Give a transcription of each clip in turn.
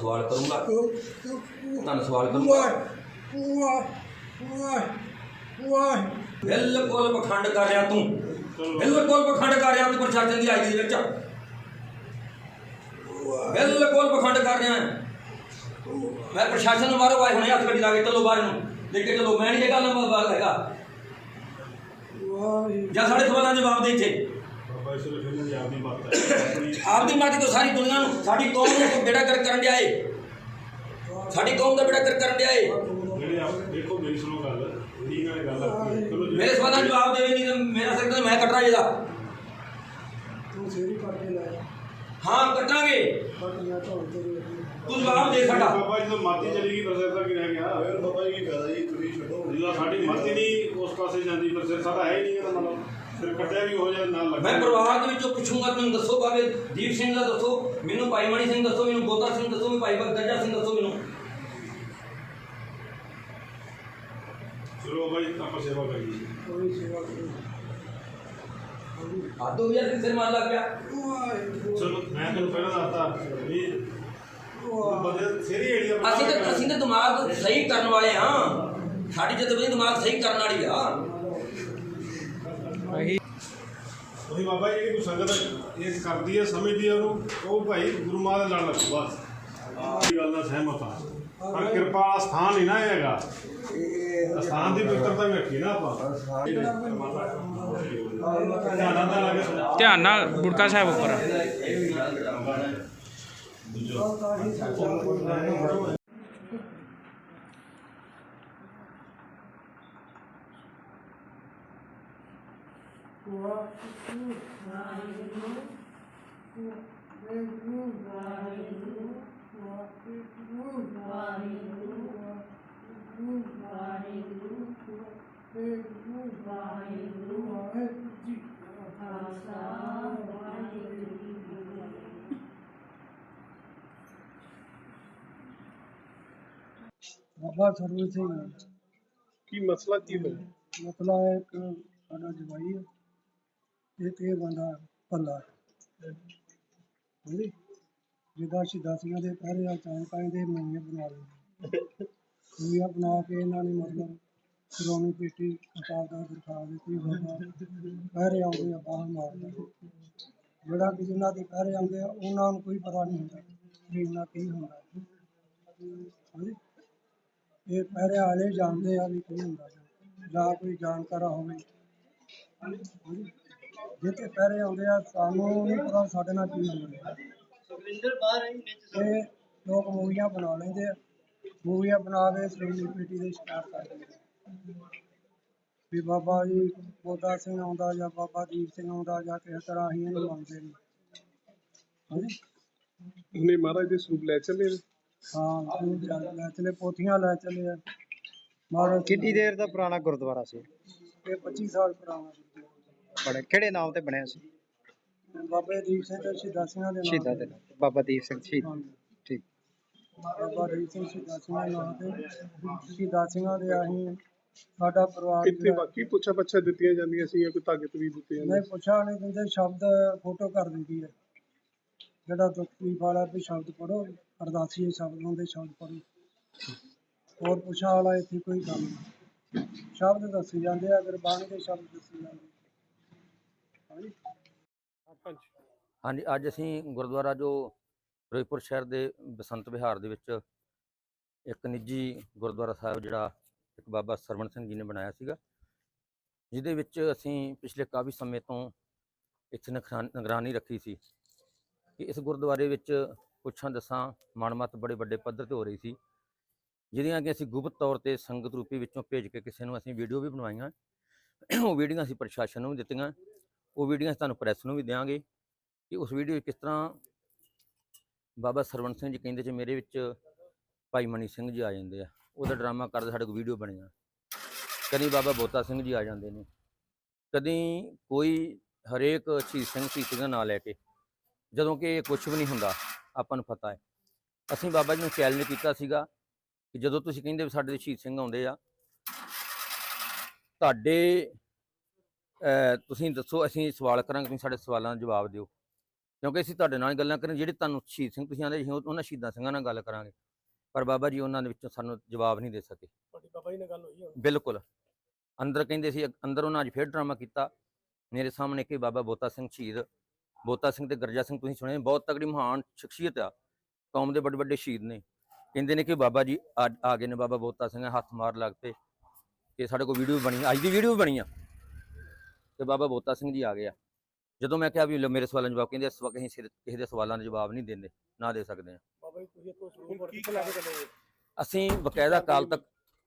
ਸਵਾਲ ਕਰੂੰਗਾ। ਤੁਹਾਨੂੰ ਸਵਾਲ ਕਰੂੰਗਾ। ਬਿਲਕੁਲ ਪਖੰਡ ਕਰ ਰਿਹਾ ਤੂੰ। ਬਿਲਕੁਲ ਪਖੰਡ ਕਰ ਰਿਹਾ ਤੂੰ ਪ੍ਰਸ਼ਾਸਨ ਦੀ ਆਈ ਦੇ ਵਿੱਚ। ਬਿਲਕੁਲ ਪਖੰਡ ਕਰ ਰਿਹਾ। ਮੈਂ ਪ੍ਰਸ਼ਾਸਨ ਨੂੰ ਮਾਰੋ ਆਏ ਹੁਣੇ ਹੱਥ ਗੱਡੀ ਲਾ ਕੇ ਚਲੋ ਬਾਹਰ ਨੂੰ। ਲੈ ਕੇ ਚਲੋ। ਮੈਂ ਨਹੀਂ ਇਹ ਗੱਲ ਨੂੰ ਬਾਹਰ ਹੈਗਾ। ਜਾਂ ਸਾਡੇ ਸਵਾਲਾਂ ਦੇ ਜਵਾਬ ਦੇ ਇੱਥੇ। ਵੇਲੇ ਫਿਰ ਪੰਜਾਬ ਦੀ ਬਾਤ ਹੈ ਆਪਣੀ ਆਪਦੀ ਮਾਤੀ ਤੋਂ ਸਾਰੀ ਦੁਨੀਆ ਨੂੰ। ਸਾਡੀ ਕੌਮ ਨੂੰ ਬੇੜਾ ਕਰ ਕਰਨ ਡਿਆ ਏ। ਸਾਡੀ ਕੌਮ ਦਾ ਬੇੜਾ ਕਰ ਕਰਨ ਡਿਆ ਏ। ਜਿਹੜੇ ਆਪ ਦੇਖੋ ਮੇਰੀ ਸੁਣੋ ਗੱਲ। ਇਹਦੀ ਨਾਲ ਗੱਲ ਆਪਣੀ ਚਲੋ ਜਿਹੜੇ- ਮੇਰੇ ਸਵਾਲਾਂ ਦੇ ਜਵਾਬ ਦੇਵੇ ਨਹੀਂ ਤਾਂ ਮੇਰਾ ਸਿਰ ਤਾਂ ਮੈਂ ਕੱਟਣਾ ਜਿਹਦਾ ਤੂੰ ਸੇਰੀ ਕਰਕੇ ਲੈ। ਹਾਂ ਕੱਟਾਂਗੇ। ਬਾਕੀਆਂ ਢੋਲ ਤੇਰੇ ਤੂੰ ਜਵਾਬ ਦੇ ਸਾਡਾ। ਬਾਬਾ ਜਦੋਂ ਮਾਤੀ ਚਲੀ ਗਈ ਫਿਰ ਸਿਰ ਤਾਂ ਕੀ ਰਹਿ ਗਿਆ। ਫਿਰ ਬਾਬਾ ਜੀ ਕੀ ਫਾਇਦਾ ਜੀ? ਤੁਸੀਂ ਛੱਡੋ। ਜਦੋਂ ਸਾਡੀ ਮਾਤੀ ਨਹੀਂ। ਉਸ ਪਾਸੇ ਜਾਂਦੀ ਫਿਰ ਸਿਰ ਸਾਡਾ ਹੈ ਹੀ ਨਹੀਂ ਇਹਦਾ ਮਤਲਬ। ਫਿਰ ਕੱਟਿਆ ਵੀ ਹੋ ਜਾਏ ਨਾਲ ਮੈਂ ਪਰਿਵਾਰ ਦੇ ਵਿੱਚੋਂ ਪੁੱਛੂੰਗਾ ਤੁਹਾਨੂੰ ਦੱਸੋ ਬਾਬੇ ਦੀਪ ਸਿੰਘ ਦਾ ਦੱਸੋ ਮੈਨੂੰ ਭਾਈ ਮਣੀ ਸਿੰਘ ਦੱਸੋ ਮੈਨੂੰ ਬੋਤਾ ਸਿੰਘ ਦੱਸੋ ਮੈਨੂੰ ਭਾਈ ਬਗਦਰਜਾ ਸਿੰਘ ਦੱਸੋ ਮੈਨੂੰ। ਚਲੋ ਜੀ ਆਪਾਂ ਸੇਵਾ ਕਰੀਏ। ਕੋਈ ਸੇਵਾ ਕਰੀ ਆਦੋ ਵੀ ਯਾਰ ਸਿਰ ਮਾਰ ਲੱਗ ਗਿਆ ਵਾਹਿਗੁਰੂ। ਚਲੋ ਮੈਂ ਤੁਹਾਨੂੰ ਪਹਿਲਾਂ ਦੱਸਤਾ ਵੀ ਬੰਦੇ ਸਿਰੀ ਏੜੀਆਂ ਅਸੀਂ ਤਾਂ ਅਸੀਂ ਤਾਂ ਦਿਮਾਗ ਸਹੀ ਕਰਨ ਵਾਲੇ ਹਾਂ। ਸਾਡੀ ਜਦਵੀ ਦਿਮਾਗ ਸਹੀ ਕਰਨ ਵਾਲੀ ਆ ਉਹੀ ਬਾਬਾ ਜੀ ਜਿਹੜੀ ਕੋਈ ਸੰਗਤ ਇਹ ਕਰਦੀ ਹੈ ਸਮਝਦੀ ਹੈ ਉਹਨੂੰ ਉਹ ਭਾਈ ਗੁਰੂ ਮਾਂ ਦੇ ਨਾਲ ਲੱਗੋ ਬਸ। ਇਹ ਗੱਲ ਨਾਲ ਸਹਿਮਤ ਹਾਂ ਪਰ ਕਿਰਪਾ ਸਥਾਨ ਨਹੀਂ ਨਾ ਇਹ ਹੈਗਾ। ਸਥਾਨ ਦੀ ਪਵਿੱਤਰਤਾ ਵੀ ਰੱਖੀ ਨਾ ਆਪਾਂ। ਧਿਆਨ ਨਾਲ ਗੁੜਕਾ ਸਾਹਿਬ ਉੱਪਰ ਬਾਬਾ ਸਰਵਨ ਸਿੰਘ ਕੀ ਮਸਲਾ ਕੀ ਬਣਿਆ ਮਤਲਬ ਹੈ ਇੱਕ ਸਾਡਾ ਜਵਾਈ ਹੈ ਇੱਕ ਬੰਦਾ ਭੱਲਾ ਹਾਂਜੀ। ਜਿਹਦਾ ਸ਼ਿਦਾਸੀਆਂ ਦੇ ਪਹਿਰੇ ਆ ਚਾਂ ਦੇ ਮਹੀਨੇ ਬਣਾ ਲਏ ਮਹੀਨੇ ਬਣਾ ਕੇ ਇਹਨਾਂ ਨੇ ਮਤਲਬ ਸ਼੍ਰੋਮਣੀ ਪੇਟੀ ਅਕਾਲ ਦਾ ਦਰਖਾ ਦਿੱਤੀ ਬਾਬਾ ਪਹਿਰੇ ਆਉਂਦੇ ਆ ਬਾਹਰ ਮਾਰਦਾ। ਜਿਹੜਾ ਕਿ ਜਿਨ੍ਹਾਂ ਦੇ ਪਹਿਰੇ ਆਉਂਦੇ ਆ, ਉਹਨਾਂ ਨੂੰ ਕੋਈ ਪਤਾ ਨਹੀਂ ਹੁੰਦਾ ਵੀ ਇਹਨਾਂ ਕੀ ਹੁੰਦਾ ਹਾਂਜੀ। ਇਹ ਪਹਿਰੇ ਵਾਲੇ ਜਾਣਦੇ ਆ ਵੀ ਕੀ ਹੁੰਦਾ ਜਾਂ ਕੋਈ ਜਾਣਕਾਰਾ ਹੋਵੇ। ਹਾਂਜੀ। ਜਿੱਥੇ ਪਹਿਰੇ ਆਉਂਦੇ ਆ ਸਾਨੂੰ ਨਹੀਂ ਪਤਾ ਸਾਡੇ ਨਾਲ ਕੀ ਹੁੰਦਾ ਇਹ ਲੋਕ ਮੂਵੀਆਂ ਬਣਾ ਲੈਂਦੇ ਆ। ਮੂਵੀਆਂ ਬਣਾ ਕੇ ਸੈਲੀਬ੍ਰਿਟੀ ਦੇ ਸ਼ਿਕਾਰ ਕਰ ਦਿੰਦੇ ਆ। ਵੀ ਬਾਬਾ ਜੀ ਬੋਦਾ ਸਿੰਘ ਆਉਂਦਾ ਜਾਂ ਬਾਬਾ ਦੀਪ ਸਿੰਘ ਆਉਂਦਾ ਜਾਂ ਕਿਸੇ ਤਰ੍ਹਾਂ ਹੀ ਇਹਨੂੰ ਮੰਨਦੇ ਨੇ। ਹਾਂਜੀ? ਉਹਨੇ ਮਹਾਰਾਜ ਦੇ ਸਰੂਪ ਲੈ ਚੱਲੇ ਨੇ। ਹਾਂ ਤੂੰ ਚੱਲ ਲੈ ਚਲੇ ਪੋਥੀਆਂ ਲੈ ਚਲੇ ਆ। ਮਹਾਰਾਜ ਕਿੰਨੀ ਦੇਰ ਦਾ ਪੁਰਾਣਾ ਗੁਰਦੁਆਰਾ ਸੀ? ਇਹ 25 ਸਾਲ ਪੁਰਾਣਾ ਬੜੇ ਕਿਹੜੇ ਨਾਮ ਤੇ ਬਣਿਆ ਸੀ? ਬਾਬੇ ਦੀਪ ਸਿੰਘ ਤੇ ਸ਼ਹੀਦਾਂ ਦੇ ਨਾਮ ਸ਼ਹੀਦਾਂ ਦੇ ਨਾਮ ਤੇ। ਬਾਬਾ ਦੀਪ ਸਿੰਘ ਸ਼ਹੀਦ। ਹਾਂਜੀ। ਠੀਕ। ਬਾਬਾ ਦੀਪ ਸਿੰਘ ਸ਼ਹੀਦਾਂ ਦੇ ਨਾਮ ਤੇ ਸ਼ਹੀਦਾਂ ਸਿੰਘਾਂ ਦੇ ਅਸੀਂ ਸਾਡਾ ਪਰਿਵਾਰ ਇੱਥੇ ਜਿਹੜਾ- ਬਾਕੀ ਪੁੱਛਾ ਪੱਛਾ ਦਿੱਤੀਆਂ ਜਾਂਦੀਆਂ ਸੀ ਜਾਂ ਕੋਈ ਤਾਕਤ ਵੀ ਦਿੱਤੇ ਜਾਂਦੇ ਨਹੀਂ ਪੁੱਛਾ ਨਹੀਂ ਦਿੰਦੇ ਸ਼ਬਦ ਫੋਟੋ ਕਰ ਦਿੰਦੀ ਹੈ। ਜਿਹੜਾ ਦੁੱਖ ਵਾਲਾ ਵੀ ਸ਼ਬਦ ਪੜੋ ਅਰਦਾਸੀ ਸ਼ਬਦ ਹੁੰਦੇ ਸ਼ਬਦ ਪੜੋ ਹੋਰ ਪੁੱਛਾ ਵਾਲਾ ਇੱਥੇ ਕੋਈ ਕੰਮ ਨਹੀਂ। ਸ਼ਬਦ ਦੱਸੇ ਜਾਂਦੇ ਆ ਗੁਰਬਾਣੀ ਦੇ ਸ਼ਬਦ ਦੱਸੇ ਜਾਂਦੇ ਹਾਂਜੀ। ਅੱਜ ਅਸੀਂ ਗੁਰਦੁਆਰਾ ਜੋ ਫਿਰੋਜ਼ਪੁਰ ਸ਼ਹਿਰ ਦੇ ਬਸੰਤ ਵਿਹਾਰ ਦੇ ਵਿੱਚ ਇੱਕ ਨਿੱਜੀ ਗੁਰਦੁਆਰਾ ਸਾਹਿਬ ਜਿਹੜਾ ਇੱਕ ਬਾਬਾ ਸਰਵਣ ਸਿੰਘ ਜੀ ਨੇ ਬਣਾਇਆ ਸੀਗਾ, ਜਿਹਦੇ ਵਿੱਚ ਅਸੀਂ ਪਿਛਲੇ ਕਾਫੀ ਸਮੇਂ ਤੋਂ ਇੱਥੇ ਨਿਖਰਾ- ਨਿਗਰਾਨੀ ਰੱਖੀ ਸੀ ਕਿ ਇਸ ਗੁਰਦੁਆਰੇ ਵਿੱਚ ਪੁੱਛਾਂ ਦਸਾਂ ਮਨਮਤ ਬੜੇ ਵੱਡੇ ਪੱਧਰ ਤੇ ਹੋ ਰਹੀ ਸੀ, ਜਿਹਦੀਆਂ ਕਿ ਅਸੀਂ ਗੁਪਤ ਤੌਰ ਤੇ ਸੰਗਤ ਰੂਪੀ ਵਿੱਚੋਂ ਭੇਜ ਕੇ ਕਿਸੇ ਨੂੰ ਅਸੀਂ ਵੀਡੀਓ ਵੀ ਬਣਵਾਈਆਂ, ਉਹ ਵੀਡੀਓ ਅਸੀਂ ਪ੍ਰਸ਼ਾਸਨ ਨੂੰ ਵੀ ਦਿੱਤੀਆਂ ਉਹ ਵੀਡੀਓ ਅਸੀਂ ਤੁਹਾਨੂੰ ਪ੍ਰੈਸ ਨੂੰ ਵੀ ਦਿਆਂਗੇ ਕਿ ਉਸ ਵੀਡੀਓ 'ਚ ਕਿਸ ਤਰ੍ਹਾਂ ਬਾਬਾ ਸਰਵਣ ਸਿੰਘ ਜੀ ਕਹਿੰਦੇ ਚ ਮੇਰੇ ਵਿੱਚ ਭਾਈ ਮਨੀ ਸਿੰਘ ਜੀ ਆ ਜਾਂਦੇ ਆ। ਉਹਦਾ ਡਰਾਮਾ ਕਰਦੇ ਸਾਡੇ ਕੋਲ ਵੀਡੀਓ ਬਣੀਆਂ ਕਦੀ ਬਾਬਾ ਬੋਤਾ ਸਿੰਘ ਜੀ ਆ ਜਾਂਦੇ ਨੇ। ਕਦੀ ਕੋਈ ਹਰੇਕ ਸ਼ਹੀਦ ਸਿੰਘ ਸੀ ਦਾ ਨਾਂ ਲੈ ਕੇ, ਜਦੋਂ ਕਿ ਕੁਝ ਵੀ ਨਹੀਂ ਹੁੰਦਾ, ਆਪਾਂ ਨੂੰ ਪਤਾ ਹੈ। ਅਸੀਂ ਬਾਬਾ ਜੀ ਨੂੰ ਚੈਲੰਜ ਕੀਤਾ ਸੀਗਾ ਕਿ ਜਦੋਂ ਤੁਸੀਂ ਕਹਿੰਦੇ ਵੀ ਸਾਡੇ ਸ਼ਹੀਦ ਸਿੰਘ ਆਉਂਦੇ ਆ, ਤੁਹਾਡੇ ਤੁਸੀਂ ਦੱਸੋ ਅਸੀਂ ਸਵਾਲ ਕਰਾਂਗੇ ਤੁਸੀਂ ਸਾਡੇ ਸਵਾਲਾਂ ਦਾ ਜਵਾਬ ਦਿਓ। ਕਿਉਂਕਿ ਅਸੀਂ ਤੁਹਾਡੇ ਨਾਲ ਗੱਲਾਂ ਕਰਾਂ ਜਿਹੜੇ ਤੁਹਾਨੂੰ ਸ਼ਹੀਦ ਸਿੰਘ ਤੁਸੀਂ ਆਂਦੇ ਉਹਨਾਂ ਸ਼ਹੀਦਾਂ ਸਿੰਘਾਂ ਨਾਲ ਗੱਲ ਕਰਾਂਗੇ। ਪਰ ਬਾਬਾ ਜੀ ਉਹਨਾਂ ਦੇ ਵਿੱਚੋਂ ਸਾਨੂੰ ਜਵਾਬ ਨਹੀਂ ਦੇ ਸਕੇ। ਤੁਹਾਡੀ ਬਾਬਾ ਜੀ ਨਾਲ ਗੱਲ ਹੋਈ ਬਿਲਕੁਲ। ਅੰਦਰ ਕਹਿੰਦੇ ਸੀ ਅੰਦਰ ਉਹਨਾਂ ਅੱਜ ਫੇਰ ਡਰਾਮਾ ਕੀਤਾ। ਮੇਰੇ ਸਾਹਮਣੇ ਕਿ ਬਾਬਾ ਬੋਤਾ ਸਿੰਘ ਸ਼ਹੀਦ ਬੋਤਾ ਸਿੰਘ ਤੇ ਗਰਜਾ ਸਿੰਘ ਤੁਸੀਂ ਸੁਣੇ ਬਹੁਤ ਤਗੜੀ ਮਹਾਨ ਸ਼ਖਸੀਅਤ ਆ। ਕੌਮ ਦੇ ਵੱਡੇ ਵੱਡੇ ਸ਼ਹੀਦ ਨੇ। ਕਹਿੰਦੇ ਨੇ ਕਿ ਬਾਬਾ ਜੀ ਆ ਗਏ ਨੇ ਬਾਬਾ ਬੋਤਾ ਸਿੰਘ ਹੱਥ ਮਾਰ ਲੱਗ ਪਏ। ਕਿ ਸਾਡੇ ਕੋਲ ਵੀਡੀਓ ਬਣੀ ਅੱਜ ਦੀ ਵੀਡੀਓ ਬਣੀ ਆ। ਤੇ ਬਾਬਾ ਬੋਤਾ ਸਿੰਘ ਜੀ ਆ ਗਏ ਆ। ਜਦੋਂ ਮੈਂ ਕਿਹਾ ਵੀ ਲਓ ਮੇਰੇ ਸਵਾਲਾਂ ਦੇ ਜਵਾਬ ਕਹਿੰਦੇ ਇਸ ਵਕਤ ਅਸੀਂ ਸਿਰ- ਕਿਸੇ ਦੇ ਸਵਾਲਾਂ ਦੇ ਜਵਾਬ ਨਹੀਂ ਦਿੰਦੇ ਨਾ ਦੇ ਸਕਦੇ ਆ। ਬਾਬਾ ਜੀ ਤੁਸੀਂ ਇੱਥੋਂ ਸਰੂਪ ਕਿੱਥੇ ਲੈ ਕੇ ਚੱਲੇ ਹੋ? ਅਸੀਂ ਬਕਾਇਦਾ ਕਾਲ ਤੱਕ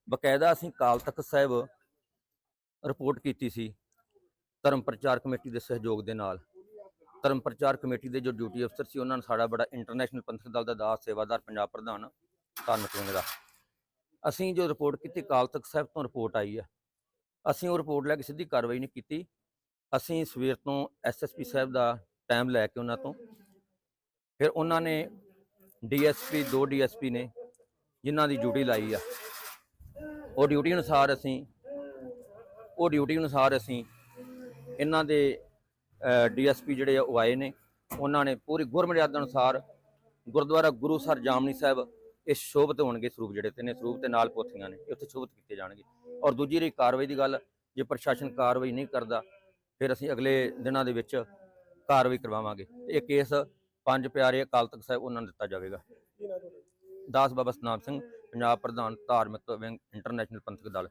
ਬਕਾਇਦਾ ਅਸੀਂ ਕਾਲ ਤੱਕ ਸਾਹਿਬ ਰਿਪੋਰਟ ਕੀਤੀ ਸੀ ਧਰਮ ਪ੍ਰਚਾਰ ਕਮੇਟੀ ਦੇ ਸਹਿਯੋਗ ਦੇ ਨਾਲ। ਧਰਮ ਪ੍ਰਚਾਰ ਕਮੇਟੀ ਦੇ ਜੋ ਡਿਊਟੀ ਅਫਸਰ ਸੀ ਉਹਨਾਂ ਨੇ ਸਾਡਾ ਬੜਾ ਇੰਟਰਨੈਸ਼ਨਲ ਪੰਥਕ ਦਲ ਦਾ ਦਾਸ ਸੇਵਾਦਾਰ ਪੰਜਾਬ ਪ੍ਰਧਾਨ ਧਾਰਮਿਕ ਵਿੰਗ ਦਾ। ਅਸੀਂ ਜੋ ਰਿਪੋਰਟ ਕੀਤੀ ਕਾਲ ਤੱਕ ਸਾਹਿਬ ਤੋਂ ਰਿਪੋਰਟ ਆਈ ਆ। ਅਸੀਂ ਉਹ ਰਿਪੋਰਟ ਲੈ ਕੇ ਸਿੱਧੀ ਕਾਰਵਾਈ ਨਹੀਂ ਕੀਤੀ। ਅਸੀਂ ਸਵੇਰ ਤੋਂ ਐਸਐਸਪੀ ਸਾਹਿਬ ਦਾ ਟਾਈਮ ਲੈ ਕੇ ਉਹਨਾਂ ਤੋਂ ਫਿਰ ਉਹਨਾਂ ਨੇ ਡੀਐਸਪੀ ਦੋ ਡੀਐਸਪੀ ਨੇ ਜਿਨ੍ਹਾਂ ਦੀ ਡਿਊਟੀ ਲਾਈ ਆ। ਉਹ ਡਿਊਟੀ ਅਨੁਸਾਰ ਅਸੀਂ, ਉਹ ਡਿਊਟੀ ਅਨੁਸਾਰ ਅਸੀਂ ਇਹਨਾਂ ਦੇ ਡੀਐਸਪੀ ਜਿਹੜੇ ਆ ਉਹ ਆਏ ਨੇ। ਉਹਨਾਂ ਨੇ ਪੂਰੀ ਗੁਰਮਰਿਆਦਾ ਅਨੁਸਾਰ ਗੁਰਦੁਆਰਾ ਗੁਰੂ ਸਰ ਜਾਮਨੀ ਸਾਹਿਬ ਇਹ ਸ਼ੋਭਤ ਹੋਣਗੇ ਸਰੂਪ ਜਿਹੜੇ ਤੇ ਨੇ ਸਰੂਪ ਤੇ ਨਾਲ ਪੋਥੀਆਂ ਨੇ ਉੱਥੇ ਸ਼ੋਭਤ ਕੀਤੇ ਜਾਣਗੇ। ਔਰ ਦੂਜੀ ਰਹੀ ਕਾਰਵਾਈ ਦੀ ਗੱਲ, ਜੇ ਪ੍ਰਸ਼ਾਸਨ ਕਾਰਵਾਈ ਨਹੀਂ ਕਰਦਾ ਫਿਰ ਅਸੀਂ ਅਗਲੇ ਦਿਨਾਂ ਦੇ ਵਿੱਚ ਕਾਰਵਾਈ ਕਰਵਾਵਾਂਗੇ। ਇਹ ਕੇਸ ਪੰਜ ਪਿਆਰੇ ਅਕਾਲ ਤਖਤ ਸਾਹਿਬ ਉਹਨਾਂ ਨੂੰ ਦਿੱਤਾ ਜਾਵੇਗਾ। ਦਾਸ ਬਾਬਾ ਸਤਨਾਮ ਸਿੰਘ ਪੰਜਾਬ ਪ੍ਰਧਾਨ ਧਾਰਮਿਕ ਵਿੰਗ ਇੰਟਰਨੈਸ਼ਨਲ ਪੰਥਕ ਦਲ।